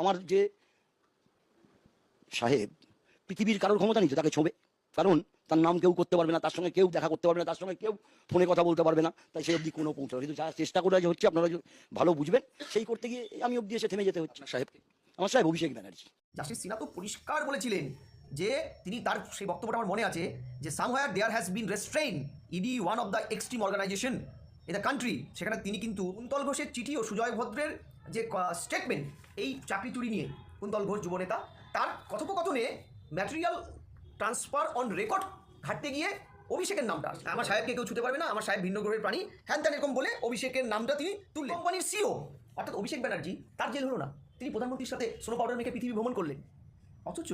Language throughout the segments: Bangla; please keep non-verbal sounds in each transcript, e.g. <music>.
আমার যে সাহেব পৃথিবীর কারোর ক্ষমতা নেই তাকে ছোঁবে। কারণ তার নাম কেউ করতে পারবে না তার সঙ্গে কেউ দেখা করতে পারবে না তার সঙ্গে কেউ ফোনে কথা বলতে পারবে না। তাই সেই অবধি কোনো পৌঁছাবে কিন্তু যা চেষ্টা করে হচ্ছে আপনারা ভালো বুঝবেন সেই করতে গিয়ে আমি অবধি এসে থেমে যেতে হচ্ছে। সাহেবকে। আমার সাহেব অভিষেক ব্যানার্জি। জাস্টিস সিনহা তো পরিষ্কার বলেছিলেন যে তিনি তার সেই বক্তব্যটা আমার মনে আছে যে somewhere there has been restrained one of the extreme organisation in the country সেখানে তিনি কিন্তু কুন্তল ঘোষের চিঠি ও সুজয় ভদ্রের যে স্টেটমেন্ট এই চাকরি চুরি নিয়ে কুন্তল ঘোষ যুবনেতা, তার কথোপকথনে ম্যাটেরিয়াল ট্রান্সফার অন রেকর্ড ঘাটতে গিয়ে অভিষেকের নামটা। আমার সাহেবকে কেউ ছুতে পারবে না, আমার সাহেব ভিন্ন গ্রহের প্রাণী। হ্যান ত্যান এরকম বলে অভিষেকের নামটা তিনি তুললেন। কোম্পানির সিও অর্থাৎ অভিষেক ব্যানার্জি, তার জেল হলো না। তিনি প্রধানমন্ত্রীর সাথে সোনো পাউডার মেখে পৃথিবী ভ্রমণ করলেন। অথচ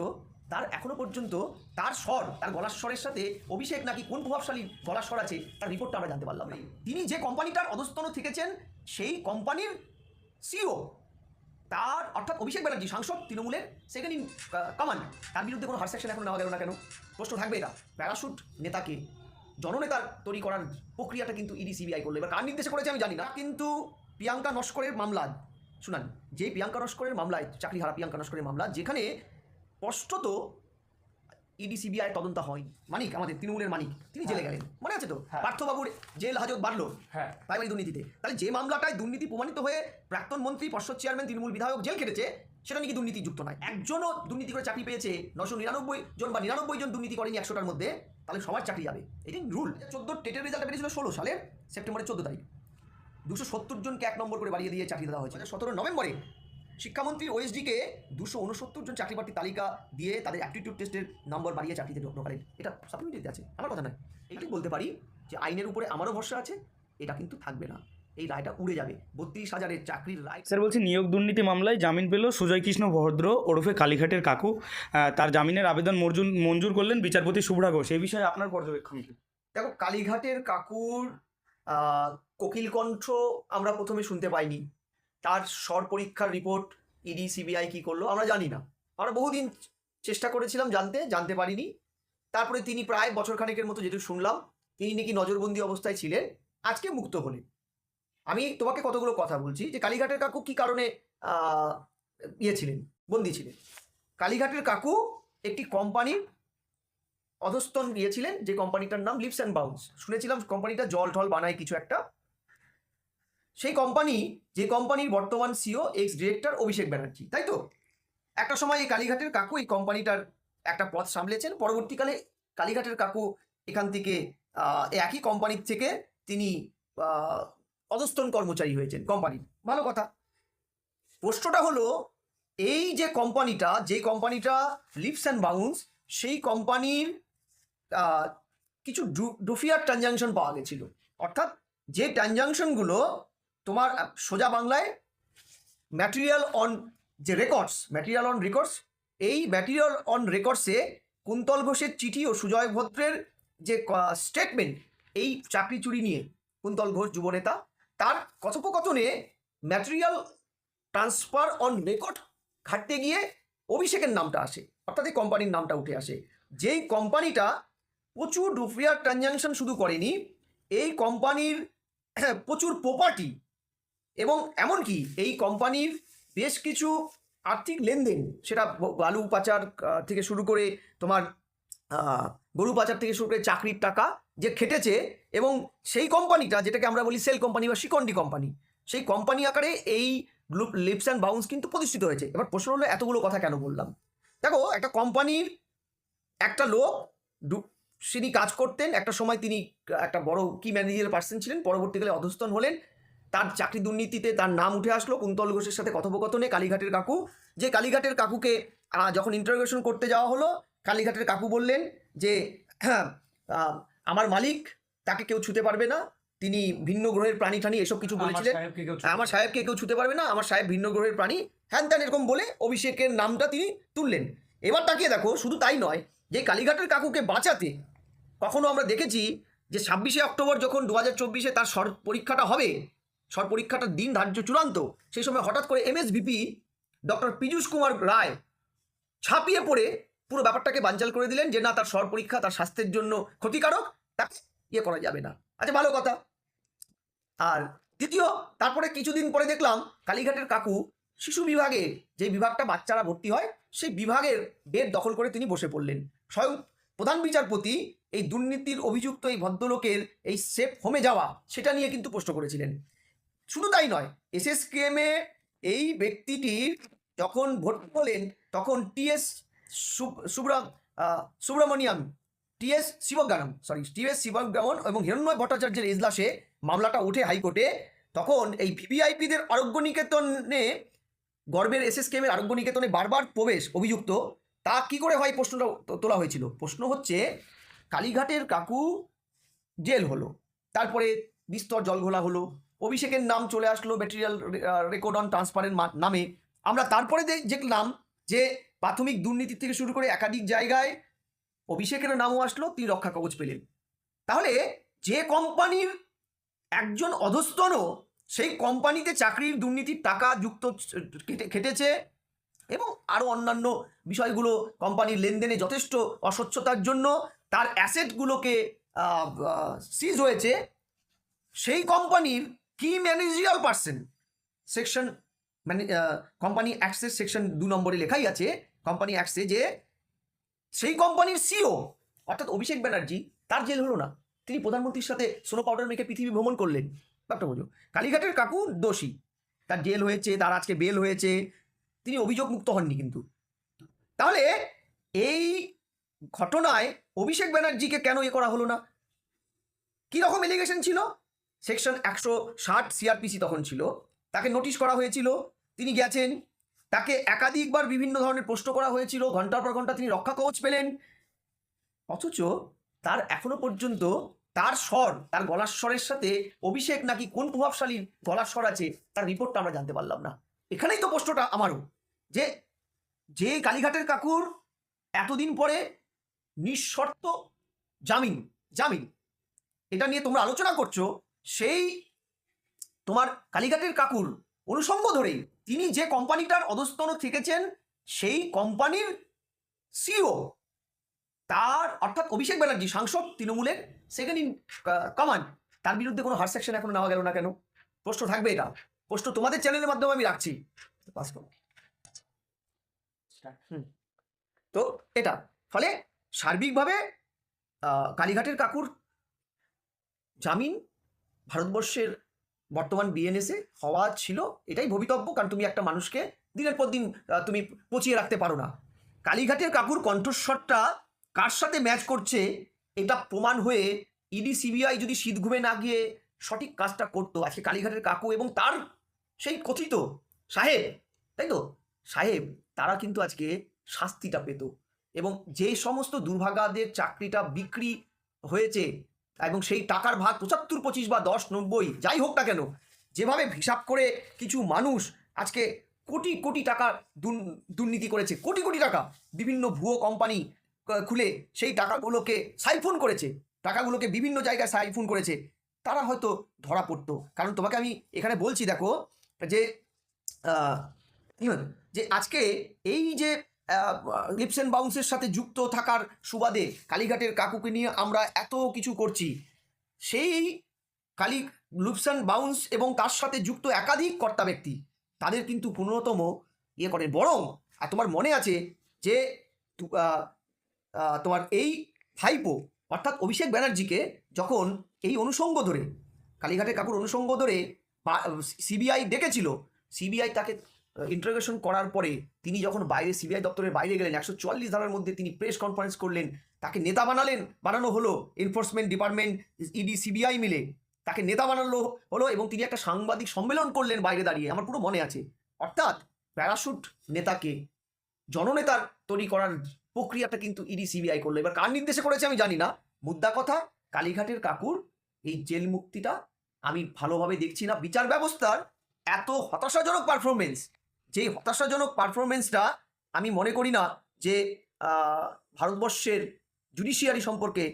তার এখনও পর্যন্ত তার স্বর, তার গলার স্বরের সাথে অভিষেক নাকি কোন প্রভাবশালী গলার স্বর আছে, তার রিপোর্টটা আমরা জানতে পারলাম না। তিনি যে কোম্পানিটার অধস্তন থেকেছেন, সেই কোম্পানির সিও। তার অর্থাৎ অভিষেক ব্যানার্জি, সাংসদ তৃণমূলের সেকেন্ড ইন কমান্ড তার বিরুদ্ধে কোনো হার সেকশন এখন নেওয়া গেল না কেন? প্রশ্ন থাকবে এটা। প্যারাশুট নেতাকে, জননেতার তৈরি করার প্রক্রিয়াটা কিন্তু ইডি, সিবিআই করল। এবার কার নির্দেশে করেছে আমি জানি না। কিন্তু প্রিয়াঙ্কা নস্করের মামলা, শুনান। যে প্রিয়াঙ্কা নস্করের মামলায় চাকরি হারা প্রিয়াঙ্কা নস্করের মামলা, যেখানে স্পষ্টত ইডি সিবিআই তদন্ত হয়নি মানিক আমাদের তৃণমূলের মানিক তিনি জেলে গেলেন। মনে আছে তো? হ্যাঁ। পার্থবাবুর জেল হাজত বাড়লো হ্যাঁ। প্রাইমারি দুর্নীতিতে। তাহলে যে মামলাটায় দুর্নীতি প্রমাণিত হয়ে প্রাক্তন মন্ত্রী পর্ষদ চেয়ারম্যান তৃণমূল বিধায়ক জেল খেটেছে সেটা নাকি দুর্নীতি যুক্ত নয়। একজনও দুর্নীতি করে চাকরি পেয়েছে নশো নিরানব্বই জন বা নিরানব্বই জন দুর্নীতি করেনি একশোটার মধ্যে তাহলে সবার চাকরি যাবে। এটি রুল। চোদ্দ টেটের রেজাল্ট বেরিয়েছিল ষোলো সালের সেপ্টেম্বরের চোদ্দ তারিখ। দুশো সত্তর জনকে এক নম্বর করে বাড়িয়ে দিয়ে চাকরি দেওয়া হয়েছে। সতেরো নভেম্বরে শিক্ষামন্ত্রী ওএসডিকে দুশো উনসত্তর জন চাকরি প্রার্থী তালিকা দিয়ে তাদের অ্যাপটিটিউড টেস্টের নম্বর বাড়িয়ে চাকরিতে ঢোকালেন এটা সাপ্লিমেন্টারিতে আছে আমার কথা নয়। এইটাই বলতে পারি যে আইনের উপরে আমারও ভরসা আছে এটা কিন্তু থাকবে না। এই রায়টা উড়ে যাবে। বত্রিশ হাজারের চাকরির রায় স্যার বলছি নিয়োগ দুর্নীতি মামলায় জামিন পেল সুজয় কৃষ্ণ ভদ্র ওরফে কালীঘাটের কাকু। তার জামিনের আবেদন মঞ্জুর মঞ্জুর করলেন বিচারপতি শুভ্রা ঘোষ। এই বিষয়ে আপনার পর্যবেক্ষণ কি? দেখো কালীঘাটের কাকুর আহ, কোকিল কণ্ঠ আমরা প্রথমে শুনতে পাইনি। তার স্বর পরীক্ষার রিপোর্ট ইডি সিবিআই কি করল আমরা জানি না। আমরা বহুদিন চেষ্টা করেছিলাম জানতে জানতে পারিনি। তারপরে তিনি প্রায় বছর খানেকের মতো যেটুকু শুনলাম, তিনি নাকি নজরবন্দি অবস্থায় ছিলেন, আজকে মুক্ত হলেন। আমি তোমাকে কতগুলো কথা বলছি যে কালীঘাটের কাকু কি কারণে ইয়ে ছিলেন, বন্দি ছিলেন? কালীঘাটের কাকু একটি কোম্পানির অধস্তন গিয়েছিলেন, যে কোম্পানিটার নাম লিপস অ্যান্ড বাউন্স শুনেছিলাম কোম্পানিটা জল টল বানায় কিছু একটা। সেই কোম্পানি যে কোম্পানির বর্তমান CEO ex director Abhishek Banerjee, তাই তো? একটা সময় এই কালীঘাটের কাকু এই কোম্পানিটার একটা পথ সামলেছেন, পরবর্তীকালে কালীঘাটের কাকু এখান থেকে একই কোম্পানির থেকে তিনি অধস্তন কর্মচারী হয়েছেন কোম্পানির ভালো কথা। প্রশ্নটা হলো, এই যে কোম্পানিটা যে কোম্পানিটা লিপস অ্যান্ড বাউন্স সেই কোম্পানির কিছু ডুফিয়ার ট্রানজাকশন পাওয়া গেছিল। অর্থাৎ যে ট্রানজাকশনগুলো তোমার সোজা বাংলায় ম্যাটেরিয়াল অন যে রেকর্ডস ম্যাটেরিয়াল অন রেকর্ডস এই ম্যাটেরিয়াল অন রেকর্ডসে কুন্তল ঘোষের চিঠি ও সুজয় ভদ্রের যে স্টেটমেন্ট এই চাকরি চুরি নিয়ে কুন্তল ঘোষ যুবনেতা, তার কথোপকথনে ম্যাটেরিয়াল ট্রান্সফার অন রেকর্ড ঘাটতে গিয়ে অভিষেকের নামটা আসে, অর্থাৎ এই কোম্পানির নামটা উঠে আসে। যেই কোম্পানিটা প্রচুর ডুফিয়ার ট্রানজাকশন শুধু করেনি, এই কোম্পানির <clears throat> প্রচুর প্রপার্টি এবং এমনকি এই কোম্পানির বেশ কিছু আর্থিক লেনদেন, সেটা বালু পাচার থেকে শুরু করে তোমার গরু পাচার থেকে শুরু করে চাকরির টাকা যে খেটেছে এবং সেই কোম্পানিটা, যেটাকে আমরা বলি সেল কোম্পানি বা শিকন্ডি কোম্পানি, সেই কোম্পানি আকারে এই লিপস অ্যান্ড বাউন্স কিন্তু প্রতিষ্ঠিত হয়েছে। এবার প্রশ্ন হলো, এতগুলো কথা কেন বললাম? দেখো, একটা কোম্পানির একটা লোক তিনি কাজ করতেন, একটা সময় তিনি একটা বড় কি ম্যানেজার পার্সন ছিলেন, পরবর্তীকালে অধস্তন হলেন তার চাকরি দুর্নীতিতে তার নাম উঠে আসলো কুন্তল ঘোষের সাথে কথোপকথনে কালীঘাটের কাকু। যে কালীঘাটের কাকুকে যখন ইন্টারোগেশন করতে যাওয়া হলো কালীঘাটের কাকু বললেন যে হ্যাঁ আমার মালিক তাকে কেউ ছুতে পারবে না। তিনি ভিন্ন গ্রহের প্রাণী টানি এসব কিছু বলেছিলেন। আমার সাহেবকে কেউ ছুতে পারবে না আমার সাহেব ভিন্ন গ্রহের প্রাণী। হ্যান ত্যান এরকম বলে অভিষেকের নামটা তিনি তুললেন। এবার তাকিয়ে দেখো শুধু তাই নয় যে কালীঘাটের কাকুকে বাঁচাতে কখনো আমরা দেখেছি যে ছাব্বিশে অক্টোবর যখন দু হাজার চব্বিশে তার স্বর পরীক্ষাটা হবে স্বর পরীক্ষাটার দিন ধার্য চূড়ান্ত। সেই সময় হঠাৎ করে এমএসভিপি ডক্টর পীযূষ কুমার রায় ছাপিয়ে পড়ে পুরো ব্যাপারটাকে বানচাল করে দিলেন যে, না, তার স্বর পরীক্ষা তার স্বাস্থ্যের জন্য ক্ষতিকারক তাকে ইয়ে করা যাবে না। আচ্ছা ভালো কথা। আর দ্বিতীয়, তারপরে কিছুদিন পরে দেখলাম কালীঘাটের কাকু শিশু বিভাগে যে বিভাগটা বাচ্চারা ভর্তি হয়, সেই বিভাগের বেড দখল করে তিনি বসে পড়লেন। স্বয়ং প্রধান বিচারপতি এই দুর্নীতির অভিযুক্ত এই ভদ্রলোকের এই সেফ হোমে যাওয়া, সেটা নিয়ে কিন্তু প্রশ্ন করেছিলেন। শুধু তাই নয় এসএসকেএমে এই ব্যক্তিটির যখন ভোট হলেন তখন TS Subram Subramaniam TS Sivagnanam sorry TS Sivagnanam এবং হিরণ্ময় ভট্টাচার্যের ইজলাসে মামলাটা ওঠে হাইকোর্টে, তখন এই ভিভিআইপিদের আরোগ্য নিকেতনে গর্বের এসএসকেএমের আরোগ্য নিকেতনে বারবার প্রবেশ অভিযুক্ত, তা কি করে হয় প্রশ্নটা তোলা হয়েছিল। প্রশ্ন হচ্ছে, কালীঘাটের কাকু জেল হলো, তারপরে বিস্তর জলঘোলা হলো অভিষেকের নাম চলে আসলো ম্যাটেরিয়াল রেকর্ড অন ট্রান্সপারেন্ট নামে। আমরা তারপরে দেখলাম যে প্রাথমিক দুর্নীতি থেকে শুরু করে একাধিক জায়গায় অভিষেকের নামও আসলো, তিনি রক্ষা কবচ পেলেন। তাহলে যে কোম্পানির একজন অধস্তন সেই কোম্পানিতে চাকরির দুর্নীতির টাকা যুক্ত খেটেছে এবং আরও অন্যান্য বিষয়গুলো কোম্পানির লেনদেনে যথেষ্ট অস্বচ্ছতার জন্য তার অ্যাসেটগুলোকে সিজ হয়েছে, সেই কোম্পানির কি ম্যানেজিয়াল পার্সন সেকশন মানে কোম্পানি অ্যাক্সের সেকশন দু নম্বরে লেখাই আছে কোম্পানি অ্যাক্সে যে সেই কোম্পানির সিও অর্থাৎ অভিষেক ব্যানার্জি, তার জেল হলো না। তিনি প্রধানমন্ত্রীর সাথে সোনো পাউডার মেখে পৃথিবী ভ্রমণ করলেন। ব্যাপারটা বোঝো কালীঘাটের কাকু দোষী। তার জেল হয়েছে, তার আজকে বেল হয়েছে। তিনি অভিযোগ মুক্ত হননি কিন্তু। তাহলে এই ঘটনায় অভিষেক ব্যানার্জিকে কেন এ করা হলো না? কীরকম এলিগেশন ছিল? সেকশন একশো ষাট সিআরপিসি তখন ছিল। তাকে নোটিশ করা হয়েছিল। তিনি গেছেন। তাকে একাধিকবার বিভিন্ন ধরনের প্রশ্ন করা হয়েছিল। ঘণ্টার পর ঘণ্টা তিনি রক্ষা কবচ পেলেন। অথচ তার এখনও পর্যন্ত তার স্বর, তার গলার স্বরের সাথে অভিষেক নাকি কোন প্রভাবশালী গলার স্বর আছে, তার রিপোর্টটা আমরা জানতে পারলাম না। এখানেই তো প্রশ্নটা আমারও। যে যে কালীঘাটের কাকুর এতদিন পরে নিঃশর্ত জামিন জামিন। এটা নিয়ে তোমরা আলোচনা করছ। সেই তোমার কালীঘাটের কাকুর অনুষঙ্গ ধরেই তিনি যে কোম্পানিটার অধস্তন থেকেছেন, সেই কোম্পানির সিও তার, অর্থাৎ অভিষেক ব্যানার্জি, সাংসদ তৃণমূলের সেকেন্ড ইন কমান্ড তার বিরুদ্ধে কোনো হার সেকশন এখনও নেওয়া গেল না কেন? প্রশ্ন থাকবে এটা। প্রশ্ন তোমাদের চ্যানেলের মাধ্যমে আমি রাখছি। তো এটা। ফলে সার্বিকভাবে কালীঘাটের কাকুর জামিন ভারতবর্ষের বর্তমান বিএনএসে হওয়া ছিল এটাই ভবিতব্য, কারণ তুমি একটা মানুষকে দিনের পর দিন তুমি পচিয়ে রাখতে পারো না। কালীঘাটের কাকুর কণ্ঠস্বরটা কার সাথে ম্যাচ করছে, এটা প্রমাণ হয়ে ইডি সিবিআই যদি শীত ঘুমে না গিয়ে সঠিক কাজটা করতো, আজকে কালীঘাটের কাকু এবং তার সেই কথিত সাহেব, তাই তো? সাহেব, তারা কিন্তু আজকে শাস্তিটা পেত। এবং যে সমস্ত দুর্ভাগাদের চাকরিটা বিক্রি হয়েছে এবং সেই টাকার ভাগ পঁচাত্তর, পঁচিশ বা দশ, নব্বই, যাই হোক না কেন, যেভাবে হিসাব করে কিছু মানুষ আজকে কোটি কোটি টাকা দুর্ন- দুর্নীতি করেছে, কোটি কোটি টাকা, বিভিন্ন ভুয়ো কোম্পানি খুলে সেই টাকাগুলোকে সাইফোন করেছে, টাকাগুলোকে বিভিন্ন জায়গায় সাইফোন করেছে, তারা হয়তো ধরা পড়তো কারণ তোমাকে আমি এখানে বলছি, দেখো, যে? যে আজকে এই যে লিপস অ্যান্ড বাউন্সের সাথে যুক্ত থাকার সুবাদে কালীঘাটের কাকুকে নিয়ে আমরা এত কিছু করছি। সেই কালী লিপস অ্যান্ড বাউন্স এবং তার সাথে যুক্ত একাধিক কর্তা ব্যক্তি, তাদের কিন্তু পূর্ণতম ইয়ে করেন বরং, আর তোমার মনে আছে যে তোমার এই ভাইপো, অর্থাৎ অভিষেক ব্যানার্জিকে যখন এই অনুষঙ্গ ধরে, কালীঘাটের কাকুর অনুষঙ্গ ধরে সিবিআই ডেকেছিল সিবিআই তাকে ইন্টারোগেশন করার পরে তিনি যখন বাইরে সিবিআই দপ্তরের বাইরে গেলেন, একশো চুয়াল্লিশ ধারার মধ্যে তিনি প্রেস কনফারেন্স করলেন। তাকে নেতা বানালেন, বানানো হলো। এনফোর্সমেন্ট ডিপার্টমেন্ট ইডি সিবিআই মিলে তাকে নেতা বানানো হলো এবং তিনি একটা সাংবাদিক সম্মেলন করলেন বাইরে দাঁড়িয়ে। আমার পুরো মনে আছে। অর্থাৎ প্যারাশুট নেতাকে জননেতার তৈরি করার প্রক্রিয়াটা কিন্তু ইডি সিবিআই করল। এবার কার নির্দেশে করেছে আমি জানি না। মুদ্রা কথা, কালীঘাটের কাকুর এই জেল মুক্তিটা আমি ভালোভাবে দেখছি না। বিচার ব্যবস্থার এত হতাশাজনক পারফরমেন্স যে হতাশাজনক পারফরমেন্সটা আমি মনে করি না যে ভারতবর্ষের জুডিশিয়ারি সম্পর্কে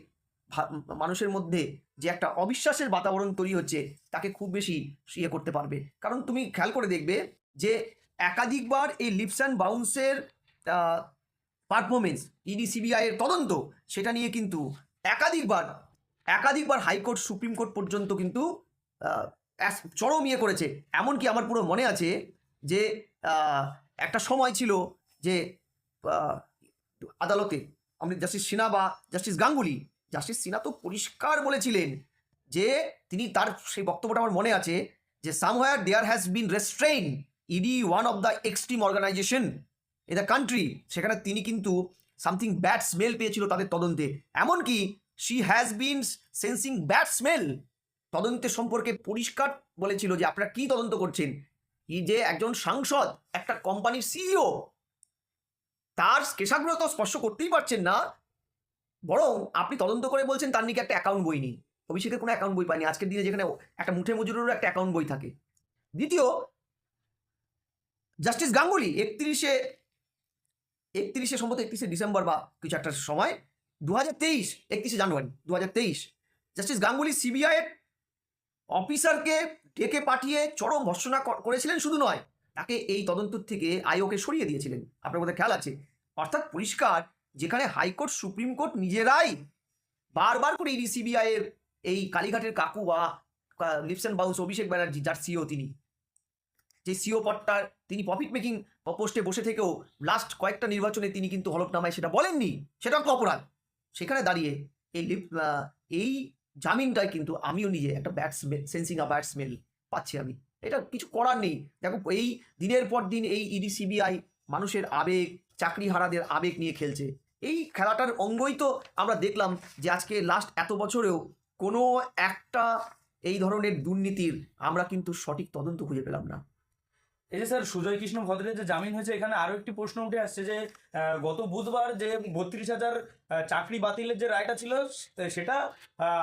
মানুষের মধ্যে যে একটা অবিশ্বাসের বাতাবরণ তৈরি হচ্ছে, তাকে খুব বেশি ইয়ে করতে পারবে। কারণ তুমি খেয়াল করে দেখবে যে, একাধিকবার এই লিপস অ্যান্ড বাউন্সের পারফরমেন্স ইডি সিবিআই এর তদন্ত, সেটা নিয়ে কিন্তু একাধিকবার একাধিকবার হাইকোর্ট, সুপ্রিম কোর্ট পর্যন্ত কিন্তু চরম ইয়ে করেছে। এমনকি আমার পুরো মনে আছে যে একটা সময় ছিল যে আদালতে আমি জাস্টিস সিনহা বা জাস্টিস গাঙ্গুলি, জাস্টিস সিনহা তো পরিষ্কার বলেছিলেন যে, তিনি তার সেই বক্তব্যটা আমার মনে আছে যে somewhere there has been restrained one of the extreme organisation in the country সেখানে তিনি কিন্তু সামথিং ব্যাড স্মেল পেয়েছিল তাদের তদন্তে। এমনকি she has been sensing bad smell তদন্তের সম্পর্কে পরিষ্কার বলেছিল যে, আপনারা কি তদন্ত করছেন? যে একজন সাংসদ, একটা কোম্পানির সিইও তার কেশাগ্রহ তো স্পর্শ করতেই পারছেন না। বরং আপনি তদন্ত করে বলছেন তার নাকি একটা অ্যাকাউন্ট বই নেই। অভিষেকের কোনো অ্যাকাউন্ট বই পায়নি। আজকের দিনে যেখানে একটা মুঠে মজুরেরও একটা অ্যাকাউন্ট বই থাকে। দ্বিতীয়, জাস্টিস গাঙ্গুলি একত্রিশে একত্রিশে সম্ভবত একত্রিশে ডিসেম্বর বা কিছু একটা সময় দু হাজার তেইশ, একত্রিশে জানুয়ারি দু হাজার তেইশ, জাস্টিস গাঙ্গুলি সিবিআইয়ের অফিসারকে ডেকে পাঠিয়ে চরম ভর্সনা করেছিলেন শুধু নয়, তাকে এই তদন্ত থেকে আয়োগকে সরিয়ে দিয়েছিলেন। আপনার মধ্যে খেয়াল আছে? অর্থাৎ পরিষ্কার, যেখানে হাইকোর্ট, সুপ্রিম কোর্ট নিজেরাই বারবার করে ইডি সিবিআই এর এই কালীঘাটের কাকু বা লিপসেন বাউন্স অভিষেক ব্যানার্জি, যার সিও তিনি। যে সিও পদটার তিনি প্রফিট মেকিং পোস্টে বসে থেকেও লাস্ট কয়েকটা নির্বাচনে তিনি কিন্তু হলফনামায় সেটা বলেননি, সেটা অপরাধ। সেখানে দাঁড়িয়ে এই এই জামিনটাই কিন্তু আমিও নিজে একটা bad smell sensing a bad smell পাচ্ছি আমি। এটা কিছু করার নেই। দেখো, এই দিনের পর দিন এই ইডি সিবিআই মানুষের আবেগ চাকরি হারাদের আবেগ নিয়ে খেলছে। এই খেলাটার অঙ্গই তো আমরা দেখলাম যে আজকে লাস্ট এত বছরেও কোনো একটা এই ধরনের দুর্নীতির আমরা কিন্তু সঠিক তদন্ত খুঁজে পেলাম না। এই যে স্যার সুজয় কৃষ্ণ ভদ্রের যে জামিন হয়েছে, এখানে আরও একটি প্রশ্ন উঠে আসছে যে গত বুধবার যে বত্রিশ হাজার চাকরি বাতিলের যে রায়টা ছিল সেটা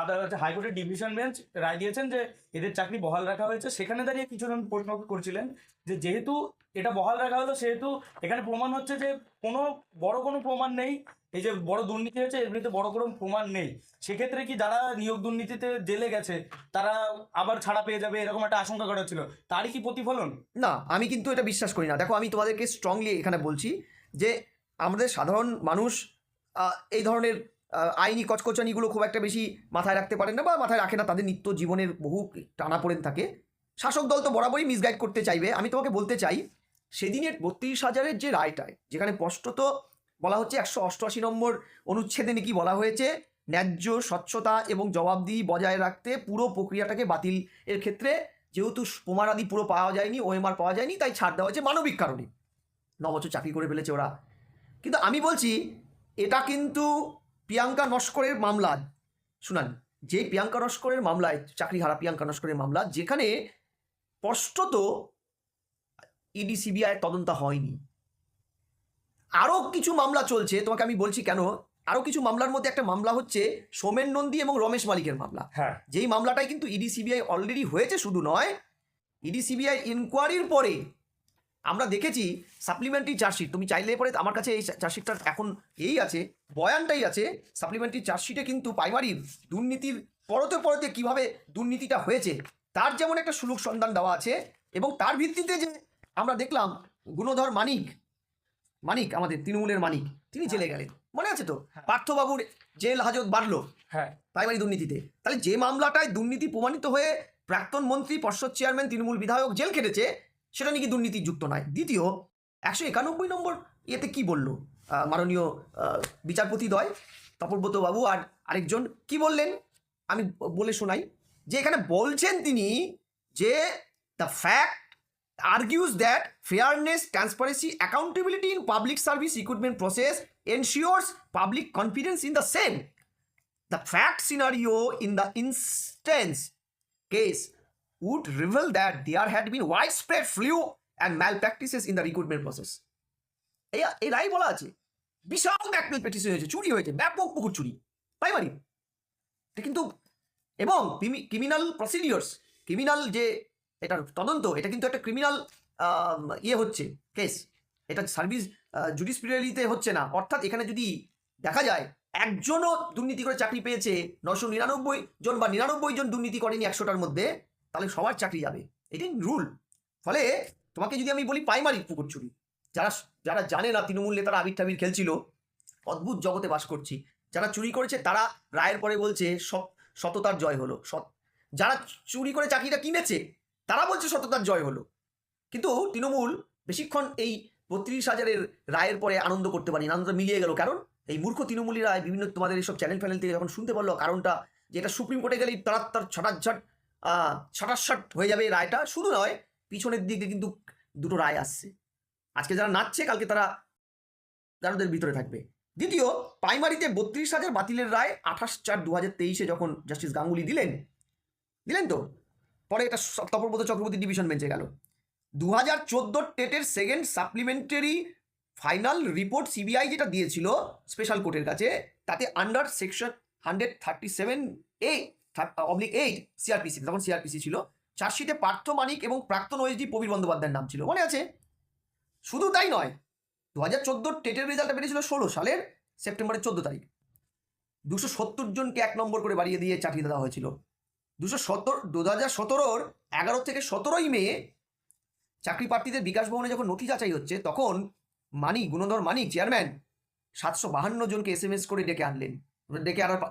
আদালত হাইকোর্টের ডিভিশন বেঞ্চ রায় দিয়েছেন যে, এদের চাকরি বহাল রাখা হয়েছে। সেখানে দাঁড়িয়ে কিছুজন প্রশ্ন করছিলেন যে, যেহেতু এটা বহাল রাখা হলো, সেহেতু এখানে প্রমাণ হচ্ছে যে, কোনো, বড় কোনো প্রমাণ নেই। এই যে বড় দুর্নীতি হয়েছে বিরুদ্ধে বড় কোনো প্রমাণ নেই। সেক্ষেত্রে কি যারা নিয়োগ দুর্নীতিতে জেলে গেছে, তারা আবার ছাড়া পেয়ে যাবে? এরকম একটা আশঙ্কা করা ছিল তারই কি প্রতিফলন? না, আমি কিন্তু এটা বিশ্বাস করি না। দেখো, আমি তোমাদেরকে স্ট্রংলি এখানে বলছি যে, আমাদের সাধারণ মানুষ এই ধরনের আইনি কচকচানিগুলো খুব একটা বেশি মাথায় রাখতে পারেন না বা মাথায় রাখে না। তাদের নিত্য জীবনের বহু টানা পড়েন থাকে। শাসক দল তো বরাবরই মিসগাইড করতে চাইবে। আমি তোমাকে বলতে চাই, সেদিনের বত্রিশ হাজারের যে রায়টায়, যেখানে স্পষ্টত বলা হচ্ছে একশো অষ্টআশি নম্বর অনুচ্ছেদে নাকি বলা হয়েছে, ন্যায্য স্বচ্ছতা এবং জবাবদিহি বজায় রাখতে পুরো প্রক্রিয়াটাকে বাতিল। এর ক্ষেত্রে যেহেতু প্রমাণাদি পুরো পাওয়া যায়নি, ওএমআর পাওয়া যায়নি, তাই ছাড় দেওয়া হয়েছে মানবিক কারণে। ন বছর চাকরি করে ফেলেছে ওরা। কিন্তু আমি বলছি, এটা কিন্তু প্রিয়াঙ্কা নস্করের মামলা। শুনান, যে প্রিয়াঙ্কা নস্করের মামলায় চাকরি হারা প্রিয়াঙ্কা নস্করের মামলা, যেখানে স্পষ্টত ইডি, সিবিআই তদন্ত হয়নি। আরও কিছু মামলা চলছে তোমাকে আমি বলছি কেন? আরও কিছু মামলার মধ্যে একটা মামলা হচ্ছে সোমেন নন্দী এবং রমেশ মালিকের মামলা। হ্যাঁ। যেই মামলাটাই কিন্তু ইডি সিবিআই অলরেডি হয়েছে শুধু নয় ইডি সিবিআই ইনকোয়ারির পরে আমরা দেখেছি সাপ্লিমেন্টারি চার্জশিট তুমি চাইলে পরে আমার কাছে এই চার্জশিটটা এখন এই আছে বয়ানটাই আছে সাপ্লিমেন্টারি চার্জশিটে কিন্তু প্রাইমারির দুর্নীতির পরতে পরতে কীভাবে দুর্নীতিটা হয়েছে তার যেমন একটা সুলুক সন্ধান দেওয়া আছে এবং তার ভিত্তিতে যে আমরা দেখলাম গুণধর মানিক মানিক আমাদের তৃণমূলের মানিক তিনি জেলে গেলেন। মনে আছে তো? পার্থবাবুর জেল হাজত বাড়লো হ্যাঁ। প্রাইমারি দুর্নীতিতে। তাহলে যে মামলাটায় দুর্নীতি প্রমাণিত হয়ে প্রাক্তন মন্ত্রী পর্ষদ চেয়ারম্যান তৃণমূল বিধায়ক জেল খেটেছে সেটা নাকি দুর্নীতি যুক্ত নয়। দ্বিতীয় একশো একানব্বই নম্বর ইয়েতে কি বলল? মাননীয় বিচারপতি দ্বয় তপব্রত বাবু আর আরেকজন কি বললেন? আমি বলে শোনাই। যে এখানে বলছেন তিনি যে the fact argues that fairness, transparency, accountability in public service recruitment process ensures public confidence in the same. The fact scenario in the instance case would reveal that there had been widespread flu and malpractices in the recruitment process. রায় বলা আছে বিশাল ব্যাকমেল প্র্যাকটিস হয়েছে চুরি হয়েছে ব্যাপক পুকুর চুরি প্রাইমারি কিন্তু এবং ক্রিমিনাল প্রসিডিওর্স ক্রিমিনাল যে এটার তদন্ত, এটা কিন্তু একটা ক্রিমিনাল ইয়ে হচ্ছে কেস এটা সার্ভিস জুডিসপিরিয়ারিতে হচ্ছে না। অর্থাৎ এখানে যদি দেখা যায়, একজনও দুর্নীতি করে চাকরি পেয়েছে নশো নিরানব্বই জন বা নিরানব্বই জন দুর্নীতি করেনি একশোটার মধ্যে, তাহলে সবার চাকরি যাবে। এটাই রুল ফলে তোমাকে যদি আমি বলি প্রাইমারি পুকুর চুরি, যারা যারা জানে না তৃণমূল নেতারা আবির টাবির খেলছিল, অদ্ভুত জগতে বাস করছি। যারা চুরি করেছে, তারা রায়ের পরে বলছে সততার জয় হলো। সৎ, যারা চুরি করে চাকরিটা কিনেছে তারা বলছে সততার জয় হলো। কিন্তু তৃণমূল বেশিক্ষণ এই বত্রিশ হাজারের রায়ের পরে আনন্দ করতে পারি আনন্দটা মিলিয়ে গেল। কারণ এই মূর্খ তৃণমূলী রায়, বিভিন্ন তোমাদের এইসব চ্যানেল ফ্যানেল থেকে যখন শুনতে পারল, কারণটা যে এটা সুপ্রিম কোর্টে গেলেই তার তার ছটাচ্ছাট ছটাচ্ছাট হয়ে যাবে এই রায়টা। শুধু নয়, পিছনের দিকে কিন্তু দুটো রায় আসছে। আজকে যারা নাচছে, কালকে তারা তাদের ভিতরে থাকবে। দ্বিতীয়, প্রাইমারিতে বত্রিশ হাজার বাতিলের রায় আঠাশ চার দু হাজার তেইশে যখন জাস্টিস গাঙ্গুলি দিলেন দিলেন তো? পরে এটা তপব্রত চক্রবর্তী ডিভিশন বেঞ্চে গেল। দু হাজার চোদ্দোর টেটের second supplementary final report CBI যেটা দিয়েছিল স্পেশাল কোর্টের কাছে, তাতে under section hundred thirty seven A oblique eight CrPC তখন সিআরপিসি ছিল। চার্জশিটে পার্থ মানিক এবং প্রাক্তন ওএসডি প্রবীর বন্দ্যোপাধ্যায়ের নাম ছিল। মনে আছে? শুধু তাই নয় দু হাজার চোদ্দোর টেটের রেজাল্টটা বেরিয়েছিল ষোলো সালের সেপ্টেম্বরের চোদ্দ তারিখ। দুশো সত্তর জনকে এক নম্বর করে বাড়িয়ে দিয়ে চাকরি দেওয়া হয়েছিল। দুশো সত্তর দু হাজার সতেরোর এগারো থেকে সতেরোই মে চাকরি প্রার্থীদের বিকাশ ভবনে যখন নথি যাচাই হচ্ছে, তখন মানিক, গুণধর মানিক, চেয়ারম্যান সাতশো বাহান্ন জনকে এস এম এস করে ডেকে আনলেন। ডেকে আনার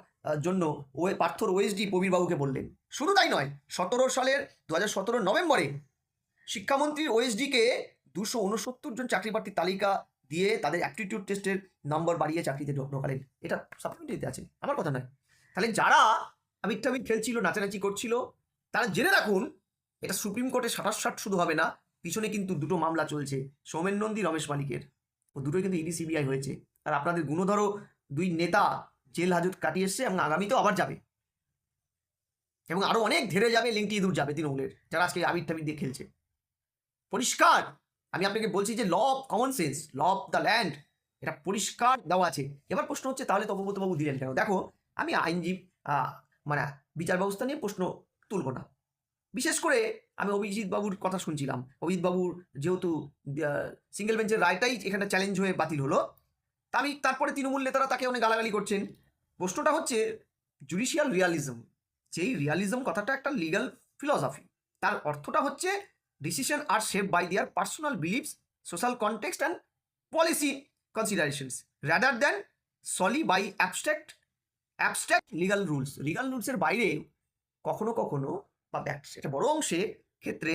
জন্য ও, পার্থর ওএসডি প্রবীরবাবুকে বললেন। শুধু তাই নয়, সতেরো সালের দু হাজার সতেরো নভেম্বরে শিক্ষামন্ত্রীর ওএসডিকে দুশো উনসত্তর জন চাকরি প্রার্থীর তালিকা দিয়ে তাদের অ্যাপটিটিউড টেস্টের নম্বর বাড়িয়ে চাকরিতে ঢোকালেন। এটা সাপ্লিমেন্টারিতে আছে, আমার কথা নয়। তাহলে যারা আমির টামির খেলছিল, নাচানাচি করছিল। তারা জেনে রাখুন, এটা সুপ্রিম কোর্টে সাতাশ ষাট শুধু হবে না, পিছনে কিন্তু দুটো মামলা চলছে, সৌমেন নন্দী, রমেশ মালিকের ও দুটোই কিন্তু ইডি, সিবিআই হয়েছে। আর আপনাদের গুণধরও দুই নেতা জেল হাজত কাটিয়ে এসছে এবং আগামীতেও আবার যাবে। এবং আরও অনেক ধীরে যাবে লিঙ্কি দূর যাবে তৃণমূলের, যারা আজকে আবির টাবির দিয়ে খেলছে। পরিষ্কার! আমি আপনাকে বলছি যে law of common sense law of the land এটা পরিষ্কার দেওয়া আছে। এবার প্রশ্ন হচ্ছে, তাহলে তপব্রতবাবু দিলেন কেন? দেখো, আমি আইনজীবী মানে বিচার ব্যবস্থা নিয়ে প্রশ্ন তুলব না। বিশেষ করে আমি অভিজিৎ বাবুর কথা শুনছিলাম। অভিজিৎ বাবুর যেহেতু সিঙ্গেল বেঞ্চের রায়টাই এখানে চ্যালেঞ্জ হয়ে বাতিল হলো, তা আমি তারপরে তৃণমূল নেতারা তাকে অনেক গালাগালি করছেন। প্রশ্নটা হচ্ছে জুডিশিয়াল রিয়ালিজম যেই রিয়ালিজম কথাটা একটা লিগ্যাল ফিলসফি তার অর্থটা হচ্ছে decision are shape by their personal beliefs social context and policy considerations rather than solely by abstract abstract legal rules legal রুলসের বাইরে কখনো কখনো বা সেটা বড় অংশে ক্ষেত্রে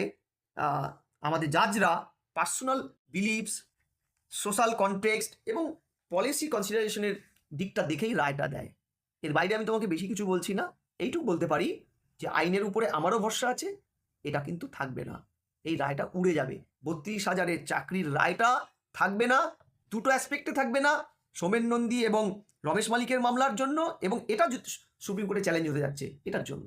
আমাদের জাজরা পার্সোনাল বিলিভস সোশ্যাল কনটেক্সট এবং পলিসি কনসিডারেশনের দিকটা দেখেই রায়টা দেয়। এর বাইরে আমি তোমাকে বেশি কিছু বলছি না, এইটুকু বলতে পারি যে আইনের উপরে আমারও ভরসা আছে, এটা কিন্তু থাকবে না। এই রায়টা উড়ে যাবে। বত্রিশ হাজারের চাকরির রায়টা থাকবে না, দুটো অ্যাসপেক্টে থাকবে না, সোমেন নন্দী এবং রমেশ মালিকের মামলার জন্য এবং এটা সুপ্রিম কোর্টে চ্যালেঞ্জ হতে যাচ্ছে এটার জন্য।